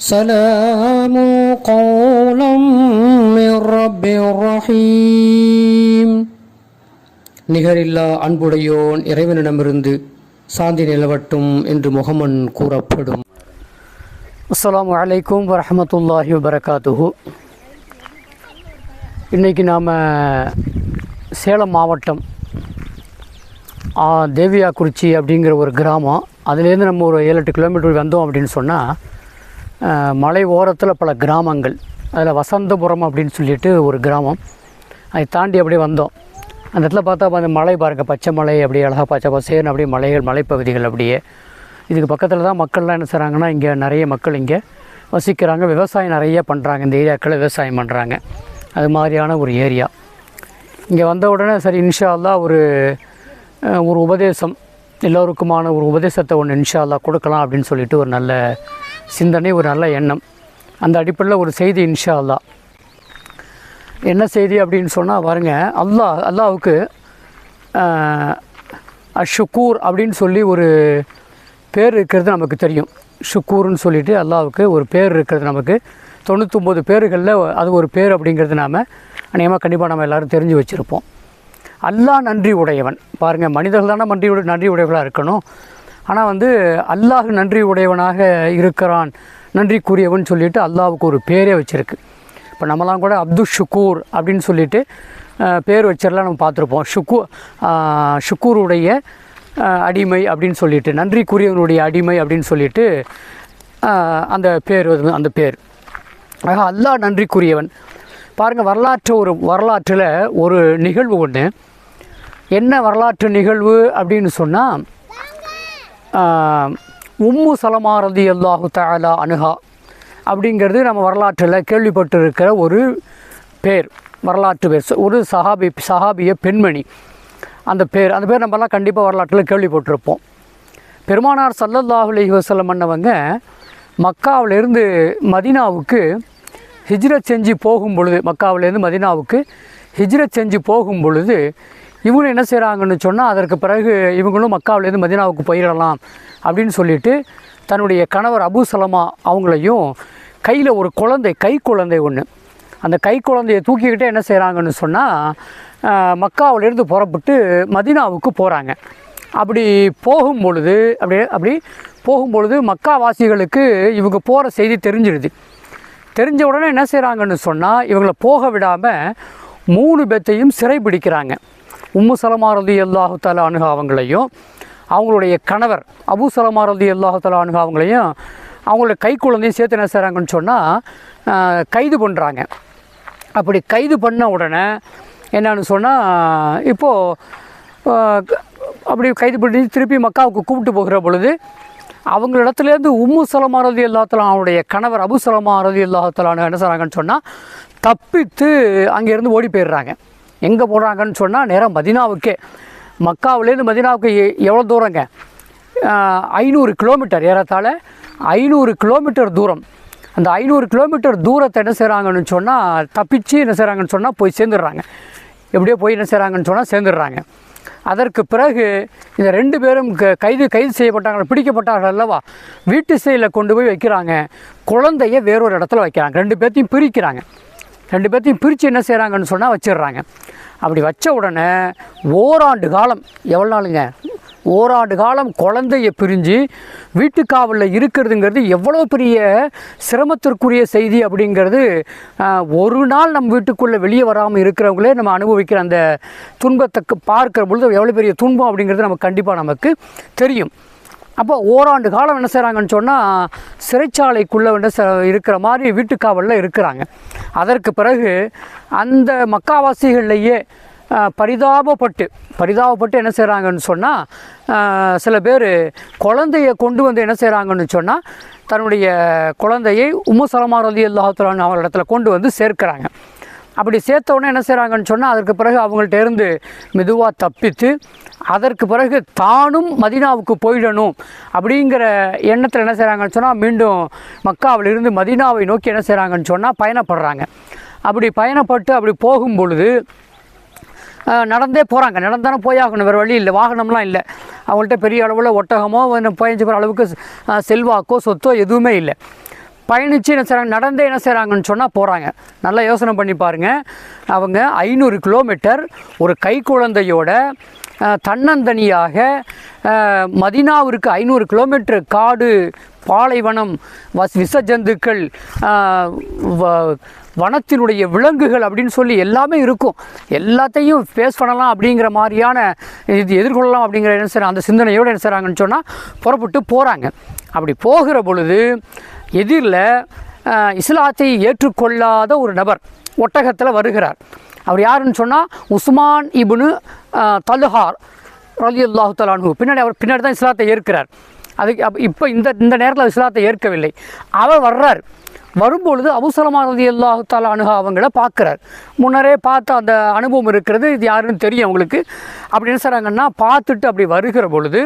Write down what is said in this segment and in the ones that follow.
سلام قولا من رب رحيم நிகரில்லா அன்புடையோன் இறைவனிடமிருந்து சாந்தி நிலவட்டும் என்று முகமன் கூறப்படும் அஸ்ஸலாமு அலைக்கும் வரஹமத்துல்லாஹி வபரகாத்துஹு இன்றைக்கி நாம் சேலம் மாவட்டம் ஆ, தேவியாக்குறிச்சி அப்படிங்கிற ஒரு கிராமம் அதுலேருந்து நம்ம ஒரு ஏழு எட்டு கிலோமீட்டர் வந்தோம் அப்படின்னு சொன்னால் மலை ஓரத்தில் பல கிராமங்கள். அதில் வசந்தபுரம் அப்படின்னு சொல்லிட்டு ஒரு கிராமம். அதை தாண்டி அப்படியே வந்தோம். அந்த இடத்துல பார்த்தா அந்த மலை பாருங்கள் பச்சை மலை அப்படியே அழகாக பச்சை பசேர்னு அப்படியே மலைகள் மலைப்பகுதிகள் அப்படியே. இதுக்கு பக்கத்தில் தான் மக்கள்லாம் என்ன செய்கிறாங்கன்னா இங்கே நிறைய மக்கள் இங்கே வசிக்கிறாங்க. விவசாயம் நிறைய பண்ணுறாங்க இந்த ஏரியாக்களில் விவசாயம் பண்ணுறாங்க அது மாதிரியான ஒரு ஏரியா. இங்கே வந்த உடனே சரி இன்ஷால்லா ஒரு ஒரு உபதேசம் எல்லோருக்குமான ஒரு உபதேசத்தை ஒன்று இன்ஷால்லா கொடுக்கலாம் அப்படின்னு சொல்லிட்டு ஒரு நல்ல சிந்தனை ஒரு நல்ல எண்ணம். அந்த அடிப்படையில் ஒரு செய்தி இன்ஷா அல்லாஹ் என்ன செய்தி அப்படின்னு சொன்னால் பாருங்க அல்லாஹ் அல்லாவுக்கு ஷுக்கூர் அப்படின்னு சொல்லி ஒரு பேர் இருக்கிறது நமக்கு தெரியும். ஷுக்கூர்னு சொல்லிட்டு அல்லாவுக்கு ஒரு பேர் இருக்கிறது நமக்கு. தொண்ணூற்றொம்பது பேர்களில் அது ஒரு பேர் அப்படிங்கிறது நாம் அநேகமாக கண்டிப்பாக நம்ம எல்லோரும் தெரிஞ்சு வச்சுருப்போம். அல்லாஹ் நன்றி உடையவன். பாருங்கள் மனிதர்கள் தானே நன்றி நன்றி உடையவர்களாக இருக்கணும். ஆனால் வந்து அல்லாஹ் நன்றி உடையவனாக இருக்கிறான். நன்றிக்குரியவன் சொல்லிட்டு அல்லாவுக்கு ஒரு பேரே வச்சுருக்கு. இப்போ நம்மலாம் கூட அப்துல் ஷுக்கூர் அப்படின்னு சொல்லிட்டு பேர் வச்சிடலாம் நம்ம பார்த்துருப்போம். ஷுக்கூ ஷுக்கூருடைய அடிமை அப்படின்னு சொல்லிட்டு நன்றிக்குரியவனுடைய அடிமை அப்படின்னு சொல்லிட்டு அந்த பேர் அந்த பேர். ஆக அல்லாஹ் நன்றிக்குரியவன் பாருங்கள் வரலாற்று ஒரு வரலாற்றில் ஒரு நிகழ்வு ஒன்று என்ன வரலாற்று நிகழ்வு அப்படின்னு சொன்னால் உம்மு சலமா ரதி அல்லாஹு தாலா அனுஹா அப்படிங்கிறது நம்ம வரலாற்றில் கேள்விப்பட்டிருக்கிற ஒரு பேர் வரலாற்று பேர் ஒரு சஹாபி சஹாபிய பெண்மணி. அந்த பேர் அந்த பேர் நம்மலாம் கண்டிப்பாக வரலாற்றில் கேள்விப்பட்டிருப்போம். பெருமானார் சல்லல்லாஹு அலைஹி பண்ணவங்க மக்காவிலேருந்து மதீனாவுக்கு ஹிஜ்ரத் செஞ்சு போகும் பொழுது மக்காவிலேருந்து மதீனாவுக்கு ஹிஜ்ரத் செஞ்சு போகும் பொழுது இவங்க என்ன செய்கிறாங்கன்னு சொன்னால் அதற்கு பிறகு இவங்களும் மக்காவிலேருந்து மதீனாவுக்கு போயிடலாம் அப்படின்னு சொல்லிட்டு தன்னுடைய கணவர் அபு சலமா அவங்களையும் கையில் ஒரு குழந்தை கை குழந்தை ஒன்று அந்த கை குழந்தையை தூக்கிக்கிட்டே என்ன செய்கிறாங்கன்னு சொன்னால் மக்காவிலேருந்து புறப்பட்டு மதீனாவுக்கு போகிறாங்க அப்படி போகும் பொழுது அப்படி அப்படி போகும்பொழுது மக்காவாசிகளுக்கு இவங்க போகிற செய்தி தெரிஞ்சிடுது. தெரிஞ்ச உடனே என்ன செய்கிறாங்கன்னு சொன்னால் இவங்களை போக விடாமல் மூணு பேத்தையும் சிறை பிடிக்கிறாங்க உம்மு சலமாரதி அல்லாஹு தலா அணுகா அவங்களையும் அவங்களுடைய கணவர் அபு சலமாரதி அல்லாஹு தலா அணுகா அவங்களையும் கை குழந்தையும் சேர்த்து என்ன செய்கிறாங்கன்னு சொன்னால் கைது பண்ணுறாங்க அப்படி கைது பண்ண உடனே என்னன்னு சொன்னால் இப்போது அப்படி கைது பண்ணி திருப்பி மக்காவுக்கு கூப்பிட்டு போகிற பொழுது அவங்களிடத்துலேருந்து உம்மு சலமா ரதி அல்லாத்தலாம் அவனுடைய கணவர் அபு சலமா ரதி அல்லாத்தலான்னு என்ன செய்கிறாங்கன்னு சொன்னால் தப்பித்து அங்கேருந்து ஓடி போயிடுறாங்க. எங்கே போடுறாங்கன்னு சொன்னால் நேராக மதினாவுக்கே. மக்காவிலேருந்து மதினாவுக்கு எவ்வளோ தூரங்க? ஐநூறு கிலோமீட்டர் ஏறத்தாழ ஐநூறு கிலோமீட்டர் தூரம். அந்த ஐநூறு கிலோமீட்டர் தூரத்தை என்ன செய்கிறாங்கன்னு சொன்னால் தப்பிச்சு என்ன செய்கிறாங்கன்னு சொன்னால் போய் சேர்ந்துடுறாங்க. எப்படியோ போய் என்ன செய்கிறாங்கன்னு சொன்னால் சேர்ந்துடுறாங்க. அதற்கு பிறகு இந்த ரெண்டு பேரும் க- கைது கைது செய்யப்பட்டாங்க பிடிக்கப்பட்டார்கள் அல்லவா வீட்டு சைடில் கொண்டு போய் வைக்கிறாங்க. குழந்தைய வேறொரு இடத்துல வைக்கிறாங்க. ரெண்டு பேர்த்தையும் பிரிக்கிறாங்க. ரெண்டு பேர்த்தையும் பிரித்து என்ன செய்கிறாங்கன்னு சொன்னால் வச்சிடுறாங்க. அப்படி வச்ச உடனே ஓராண்டு காலம் எவ்வளோ நாளுங்க? ஓராண்டு காலம் குழந்தைய பிரிஞ்சு வீட்டுக்காவலில் இருக்கிறதுங்கிறது எவ்வளோ பெரிய சிரமத்திற்குரிய செய்தி அப்படிங்கிறது ஒரு நாள் நம்ம வீட்டுக்குள்ளே வெளியே வராமல் இருக்கிறவங்களே நம்ம அனுபவிக்கிற அந்த துன்பத்தை பார்க்கிற பொழுது எவ்வளோ பெரிய துன்பம் அப்படிங்கிறது நமக்கு கண்டிப்பாக நமக்கு தெரியும். அப்போ ஓராண்டு காலம் என்ன செய்கிறாங்கன்னு சொன்னால் சிறைச்சாலைக்குள்ளே என்ன செ- இருக்கிற மாதிரி வீட்டுக்காவலில் இருக்கிறாங்க. அதற்கு பிறகு அந்த மக்காவாசிகள்லேயே பரிதாபப்பட்டு பரிதாபப்பட்டு என்ன செய்கிறாங்கன்னு சொன்னால் சில பேர் குழந்தைய கொண்டு வந்து என்ன செய்கிறாங்கன்னு சொன்னால் தன்னுடைய குழந்தையை உம்மு சலமா ரதி அல்லாஹுலான் இடத்துல கொண்டு வந்து சேர்க்கிறாங்க. அப்படி சேர்த்த உடனே என்ன செய்கிறாங்கன்னு சொன்னால் அதற்கு பிறகு அவங்கள்ட்ட இருந்து மெதுவாக தப்பித்து அதற்கு பிறகு தானும் மதீனாவுக்கு போயிடணும் அப்படிங்கிற எண்ணத்தில் என்ன செய்கிறாங்கன்னு சொன்னால் மீண்டும் மக்காவிலிருந்து மதீனாவை நோக்கி என்ன செய்கிறாங்கன்னு சொன்னால் பயணப்படுறாங்க. அப்படி பயணப்பட்டு அப்படி போகும் பொழுது நடந்தே போகிறாங்க நடந்தானே போயாகணும் வேறு வழி இல்லை. வாகனம்லாம் இல்லை. அவங்கள்ட்ட பெரிய அளவில் ஒட்டகமோ பயஞ்சு போகிற அளவுக்கு செல்வாக்கோ சொத்தோ எதுவுமே இல்லை. பயணித்து என்ன செய்கிறாங்க நடந்தே என்ன செய்கிறாங்கன்னு சொன்னால் போகிறாங்க நல்லா யோசனை பண்ணி பாருங்கள் அவங்க ஐநூறு கிலோமீட்டர் ஒரு கை குழந்தையோட தன்னந்தனியாக மதினாவிற்கு ஐநூறு கிலோமீட்டர் காடு பாலைவனம் வஸ் விஷ ஜந்துக்கள் வ- வனத்தினுடைய விலங்குகள் அப்படின்னு சொல்லி எல்லாமே இருக்கும். எல்லாத்தையும் ஃபேஸ் பண்ணலாம் அப்படிங்கிற மாதிரியான இது எதிர்கொள்ளலாம் அப்படிங்கிற என்ன செய்கிறாங்க அந்த சிந்தனையோடு என்ன செய்கிறாங்கன்னு சொன்னால் புறப்பட்டு போகிறாங்க அப்படி போகிற பொழுது எதிரில் இஸ்லாத்தை ஏற்றுக்கொள்ளாத ஒரு நபர் ஒட்டகத்தில் வருகிறார். அவர் யாருன்னு சொன்னால் உஸ்மான் இபுனு தலுஹார் ரலி அல்லாஹு தலானு பின்னாடி அவர் பின்னாடி தான் இஸ்லாத்தை ஏற்கிறார். அதுக்கு அப்போ இப்போ இந்த இந்த நேரத்தில் இஸ்லாத்தை ஏற்கவில்லை. அவர் வர்றார். வரும்பொழுது அபுசலமா ரதி அல்லாஹு தாலா அணுகா அவங்கள பார்க்குறார். முன்னரே பார்த்த அந்த அனுபவம் இருக்கிறது இது யாருன்னு தெரியும் அவங்களுக்கு. அப்படி என்ன செய்கிறாங்கன்னா பார்த்துட்டு அப்படி வருகிற பொழுது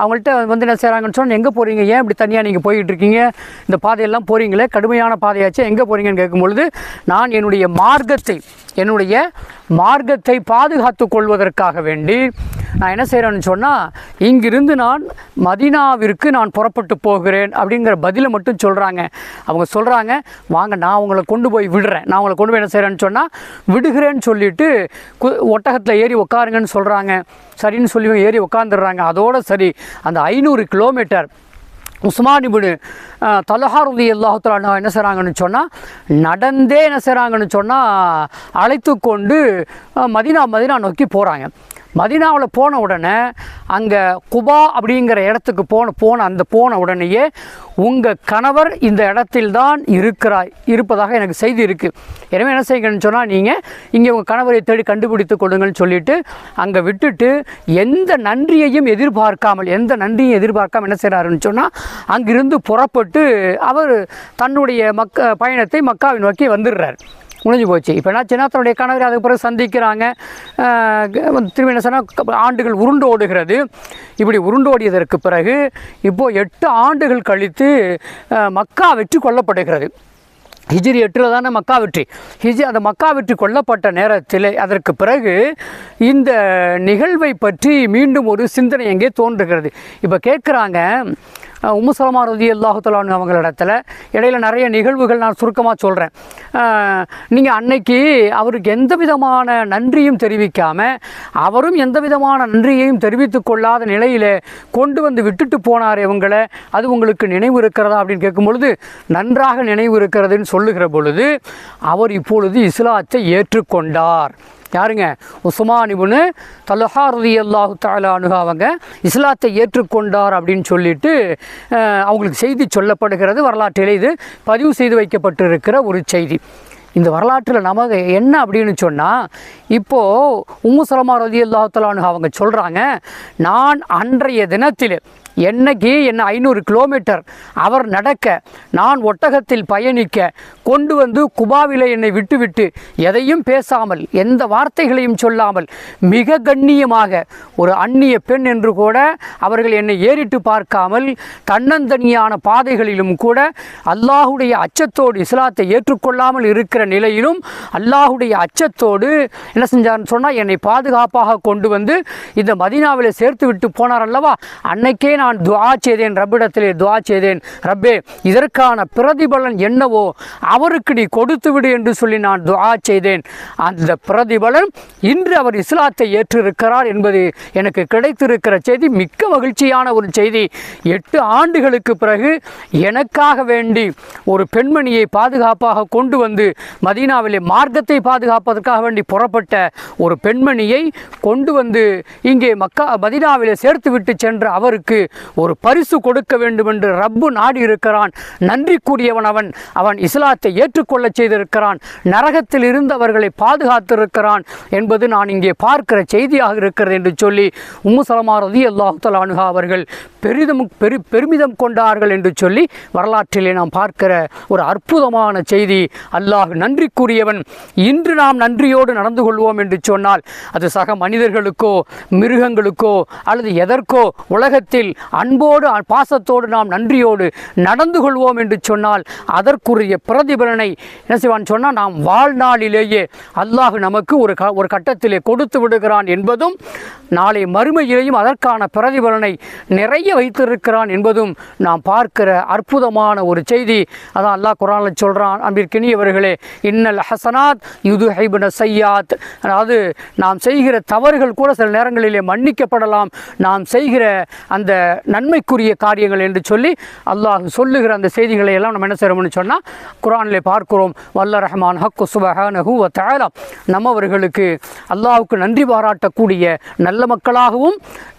அவங்கள்ட்ட வந்து என்ன செய்கிறாங்கன்னு சொன்னால் எங்கே போகிறீங்க ஏன் இப்படி தனியாக நீங்கள் போய்கிட்டு இருக்கீங்க? இந்த பாதையெல்லாம் போகிறீங்களே கடுமையான பாதையாச்சு? எங்கே போகிறீங்கன்னு கேட்கும் பொழுது நான் என்னுடைய மார்க்கத்தை என்னுடைய மார்க்கத்தை பாதுகாத்து கொள்வதற்காக வேண்டி நான் என்ன செய்கிறேன்னு சொன்னால் இங்கிருந்து நான் மதீனாவிற்கு நான் புறப்பட்டு போகிறேன் அப்படிங்கிற பதிலை மட்டும் சொல்கிறாங்க அவங்க சொல்கிறாங்க வாங்க நான் உங்களை கொண்டு போய் விடுறேன். நான் உங்களை கொண்டு போய் என்ன செய்கிறேன்னு சொன்னால் விடுகிறேன்னு சொல்லிட்டு கு ஒட்டகத்தில் ஏறி உட்காருங்கன்னு சொல்கிறாங்க சரின்னு சொல்லி ஏறி உட்காந்துடுறாங்க அதோடு சரி அந்த ஐநூறு கிலோமீட்டர் உஸ்மான் தலஹாருதி அல்லாஹுத்தலா என்ன செய்கிறாங்கன்னு சொன்னால் நடந்தே என்ன செய்கிறாங்கன்னு சொன்னால் அழைத்து கொண்டு மதினா மதினா நோக்கி போகிறாங்க மதினாவில் போன உடனே அங்கே குபா அப்படிங்கிற இடத்துக்கு போன போன அந்த போன உடனேயே உங்கள் கணவர் இந்த இடத்தில்தான் இருக்கிறாய் இருப்பதாக எனக்கு செய்தி இருக்குது எனவே என்ன செய்யணும்னு சொன்னால் நீங்கள் இங்கே உங்கள் கணவரை தேடி கண்டுபிடித்து கொடுங்கள்னு சொல்லிட்டு அங்கே விட்டுட்டு எந்த நன்றியையும் எதிர்பார்க்காமல் எந்த நன்றியும் எதிர்பார்க்காமல் என்ன செய்கிறாருன்னு சொன்னால் அங்கிருந்து புறப்பட்டு அவர் தன்னுடைய மக்க பயணத்தை மக்காவை நோக்கி வந்துடுறார். முடிஞ்சு போச்சு. இப்போ என்னாச்சுன்னா தன்னுடைய கணவரை அதுக்கு பிறகு சந்திக்கிறாங்க. திரும்பி என்ன சொன்னால் ஆண்டுகள் உருண்டு ஓடுகிறது. இப்படி உருண்டோடியதற்கு பிறகு இப்போது எட்டு ஆண்டுகள் கழித்து மக்கா வெற்றி கொல்லப்படுகிறது ஹிஜிரி எட்டில் தானே மக்கா வெற்றி. ஹிஜி அந்த மக்கா வெற்றி கொல்லப்பட்ட நேரத்தில் அதற்கு பிறகு இந்த நிகழ்வை பற்றி மீண்டும் ஒரு சிந்தனை எங்கே தோன்றுகிறது? இப்போ கேட்குறாங்க உம்மு சலமா ரதி அல்லாஹுத்தலான் அவங்களிடத்துல இடையில நிறைய நிகழ்வுகள் நான் சுருக்கமாக சொல்கிறேன் நீங்கள் அன்னைக்கு அவருக்கு எந்த விதமான நன்றியும் தெரிவிக்காமல் அவரும் எந்த விதமான நன்றியையும் தெரிவித்து கொள்ளாத நிலையில் கொண்டு வந்து விட்டுட்டு போனார் இவங்களை அது உங்களுக்கு நினைவு இருக்கிறதா அப்படின்னு கேட்கும் பொழுது நன்றாக நினைவு இருக்கிறதுன்னு சொல்லுகிற பொழுது அவர் இப்பொழுது இஸ்லாத்தை ஏற்றுக்கொண்டார். யாருங்க? உஸ்மான் இபுனு தலஹா ரதி அல்லாஹு தாலா அனுகா அவங்க இஸ்லாத்தை ஏற்றுக்கொண்டார் அப்படின்னு சொல்லிட்டு அவங்களுக்கு செய்தி சொல்லப்படுகிறது வரலாற்றிலே இது பதிவு செய்து வைக்கப்பட்டிருக்கிற ஒரு செய்தி. இந்த வரலாற்றில் நமக்கு என்ன அப்படின்னு சொன்னால் இப்போது உம்மு சலமா ரதி அல்லாஹு அவங்க சொல்கிறாங்க நான் அன்றைய தினத்தில் என்னைக்கு என்ன ஐநூறு கிலோமீட்டர் அவர் நடக்க நான் ஒட்டகத்தில் பயணிக்க கொண்டு வந்து குபாவிலே என்னை விட்டுவிட்டு எதையும் பேசாமல் எந்த வார்த்தைகளையும் சொல்லாமல் மிக கண்ணியமாக ஒரு அந்நிய பெண் என்று கூட அவர்கள் என்னை ஏறிட்டு பார்க்காமல் தன்னந்தனியான பாதைகளிலும் கூட அல்லாஹுடைய அச்சத்தோடு இஸ்லாத்தை ஏற்றுக்கொள்ளாமல் இருக்கிற நிலையிலும் அல்லாஹுடைய அச்சத்தோடு என்ன செஞ்சார்னு சொன்னால் என்னை பாதுகாப்பாக கொண்டு வந்து இந்த மதீனாவில் சேர்த்து விட்டு போனார் அல்லவா? அன்னைக்கே நான் துவா செய்தேன் ரப்பிடத்திலே துவா செய்தேன். ரப்பே இதற்கான பிரதிபலன் என்னவோ அவருக்கு நீ கொடுத்து விடு என்று சொல்லி நான் துவா செய்தேன். அந்த பிரதிபலன் இன்று அவர் இஸ்லாத்தை ஏற்றிருக்கிறார் என்பது எனக்கு கிடைத்திருக்கிற செய்தி மிக்க மகிழ்ச்சியான ஒரு செய்தி. எட்டு ஆண்டுகளுக்கு பிறகு எனக்காக வேண்டி ஒரு பெண்மணியை பாதுகாப்பாக கொண்டு வந்து மதீனாவிலே மார்க்கத்தை பாதுகாப்பதற்காக வேண்டி புறப்பட்ட ஒரு பெண்மணியை கொண்டு வந்து இங்கே மக்கா மதினாவிலே சேர்த்து விட்டு சென்ற அவருக்கு ஒரு பரிசு கொடுக்க வேண்டும் என்று ரப்பு நாடி இருக்கிறான் நன்றிக்குரியவன் அவன். அவன் இஸ்லாத்தை ஏற்றுக்கொள்ளச் செய்திருக்கிறான். நரகத்தில் இருந்து அவர்களை பாதுகாத்திருக்கிறான் என்பது நான் இங்கே பார்க்கிற செய்தியாக இருக்கிறது என்று சொல்லி உம்முசலமா ரதி அல்லாஹு அனுகா அவர்கள் பெரிதும் பெரு பெருமிதம் கொண்டார்கள் என்று சொல்லி வரலாற்றிலே நாம் பார்க்கிற ஒரு அற்புதமான செய்தி. அல்லாஹ் நன்றிக்குரியவன் இன்று நாம் நன்றியோடு நடந்து கொள்வோம் என்று சொன்னால் அது சக மனிதர்களுக்கோ மிருகங்களுக்கோ அல்லது எதற்கோ உலகத்தில் அன்போடு அ- பாசத்தோடு நாம் நன்றியோடு நடந்து கொள்வோம் என்று சொன்னால் அதற்குரிய பிரதிபலனை என்ன செய்வான் சொன்னால் நாம் வாழ்நாளிலேயே அல்லாஹ் நமக்கு ஒரு க ஒரு கட்டத்திலே கொடுத்து விடுகிறான் என்பதும் நாளை மறுமையிலேயும் அதற்கான பிரதிபலனை நிறைய வைத்திருக்கிறான் என்பதும் நாம் பார்க்கிற அற்புதமான ஒரு செய்தி. அதான் அல்லாஹ் குரானில் சொல்கிறான் அன்பிற்கினியவர்களே இன்னல் ஹசனாத் யுது ஹைபன சையாத். அதாவது நாம் செய்கிற தவறுகள் கூட சில நேரங்களிலே மன்னிக்கப்படலாம். நாம் செய்கிற அந்த நன்மைக்குரிய காரியங்கள் என்று சொல்லி அல்லாஹ் சொல்லுகிற அந்த செய்திகளை எல்லாம் நம்ம என்ன செய்யணும்னு சொன்னால் குரானில் பார்க்கிறோம். வல்ல ரஹ்மான் ஹக்கு சுபஹானஹு வ தஆலா. நம்மவர்களுக்கு அல்லாஹுக்கு நன்றி பாராட்டக்கூடிய நல்ல மக்களாகவும்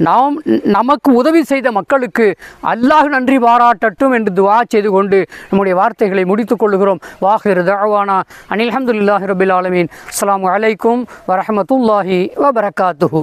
நாம் நமக்கு உதவி செய்த மக்களுக்கு அல்லாஹ் நன்றி பாராட்டட்டும் என்று துவா செய்து கொண்டு நம்முடைய வார்த்தைகளை முடித்துக் கொள்கிறோம் வாஹிர் தவானா அனில் அஹமதுல்லாஹி ரபில் ஆலமீன். அஸ்லாம் வலைக்கும் வரமத்துல்லாஹி வபரகாத்துஹூ.